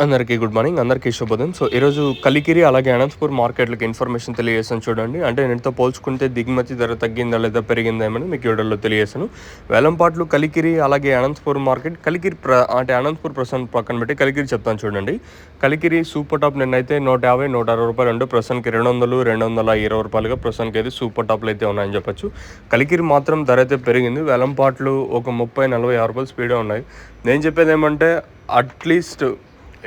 అందరికీ good morning అందరికీ శుభోదయం. సో ఈరోజు కలికిరి అలాగే అనంతపూర్ మార్కెట్లకు ఇన్ఫర్మేషన్ తెలియజేస్తాను చూడండి. అంటే నేనుతో పోల్చుకుంటే దిగుమతి ధర తగ్గిందా లేదా పెరిగిందా ఏమని మీకు వీడియోలో తెలియజేస్తాను. వేలంపాట్లు కలికిరి అలాగే అనంతపూర్ మార్కెట్ కలికిరి ప్ర అంటే అనంతపూర్ ప్రసన్ పక్కన పెట్టి కలికిరి చెప్తాను చూడండి. కలికిరి సూపర్ టాప్ నిన్నైతే నూట యాభై నూట అరవై రూపాయలు ఉండే ప్రస్తుతానికి రెండు వందలు రెండు వందల ఇరవై రూపాయలుగా ప్రస్తుతానికి అయితే సూపర్ టాప్లు అయితే ఉన్నాయని చెప్పొచ్చు. కలికిరి మాత్రం ధర అయితే పెరిగింది. వేలంపాట్లు ఒక ముప్పై నలభై ఆరు రూపాయలు స్పీడే ఉన్నాయి. నేను చెప్పేది ఏమంటే అట్లీస్ట్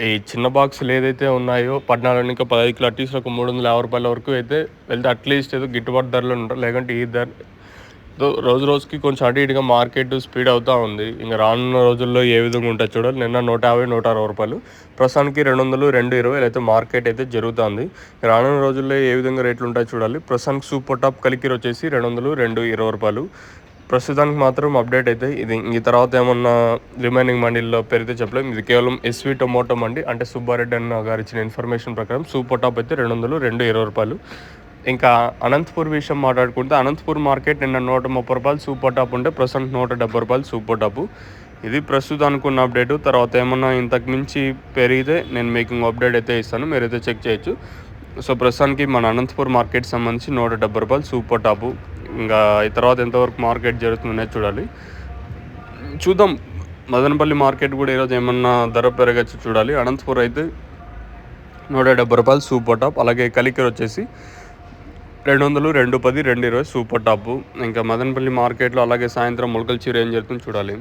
ఈ చిన్న బాక్సులు ఏదైతే ఉన్నాయో పద్నాలుగు ఇంకా పదహైదు కిలో అట్లీస్ట్ ఒక మూడు వందల యాభై రూపాయల వరకు అయితే వెళ్తే అట్లీస్ట్ ఏదో గిట్టుబాటు ధరలు ఉంటారు లేకుంటే ఈ ధర రోజు రోజుకి కొంచెం అటు ఇటుగా మార్కెట్ స్పీడ్ అవుతూ ఉంది. ఇంకా రానున్న రోజుల్లో ఏ విధంగా ఉంటుంది చూడాలి. నిన్న నూట యాభై నూట అరవై రూపాయలు. ప్రస్తుతానికి రెండు వందలు రెండు ఇరవై అయితే మార్కెట్ అయితే జరుగుతుంది. రానున్న రోజుల్లో ఏ విధంగా రేట్లు ఉంటాయి చూడాలి. ప్రస్తుతానికి సూపర్ టాప్ కలికిరి వచ్చేసి రెండు వందలు రెండు ఇరవై రూపాయలు. ప్రస్తుతానికి మాత్రం అప్డేట్ అయితే ఇది ఈ తర్వాత ఏమన్నా రిమైనింగ్ మండీల్లో పెరిగితే చెప్పలేము ఇది కేవలం ఎస్వి టొమాటో మండి. అంటే సుబ్బారెడ్డి అన్న గారు ఇచ్చిన ఇన్ఫర్మేషన్ ప్రకారం సూపర్ టాప్ అయితే రెండు వందలు రెండు ఇరవై రూపాయలు. ఇంకా అనంతపూర్ విషయం మాట్లాడుకుంటే అనంతపూర్ మార్కెట్ నిన్న నూట ముప్పై రూపాయలు సూపర్ టాప్ ఉంటే ప్రస్తుతం నూట డెబ్బై రూపాయలు సూపర్ టాప్ ఇది ప్రస్తుతానికి ఉన్న అప్డేట్ తర్వాత ఏమన్నా ఇంతకు మించి పెరిగితే నేను మీకు అప్డేట్ అయితే ఇస్తాను. మీరైతే చెక్ చేయొచ్చు. సో ప్రస్తుతానికి మన అనంతపూర్ మార్కెట్ సంబంధించి నూట డెబ్బై రూపాయలు సూపర్ టాపు ఇంకా ఈ తర్వాత ఎంతవరకు మార్కెట్ జరుగుతుందనేది చూడాలి. చూద్దాం. మదనపల్లి మార్కెట్ కూడా ఈరోజు ఏమన్నా ధర పెరగచ్చు చూడాలి. అనంతపూర్ అయితే నూట డెబ్బై రూపాయలు సూపర్ టాప్. అలాగే కలికర్ వచ్చేసి రెండు వందలు రెండు పది రెండు ఇరవై సూపర్ టాప్. ఇంకా మదనపల్లి మార్కెట్లో అలాగే సాయంత్రం మొలకల చీర ఏం జరుగుతుంది చూడాలి.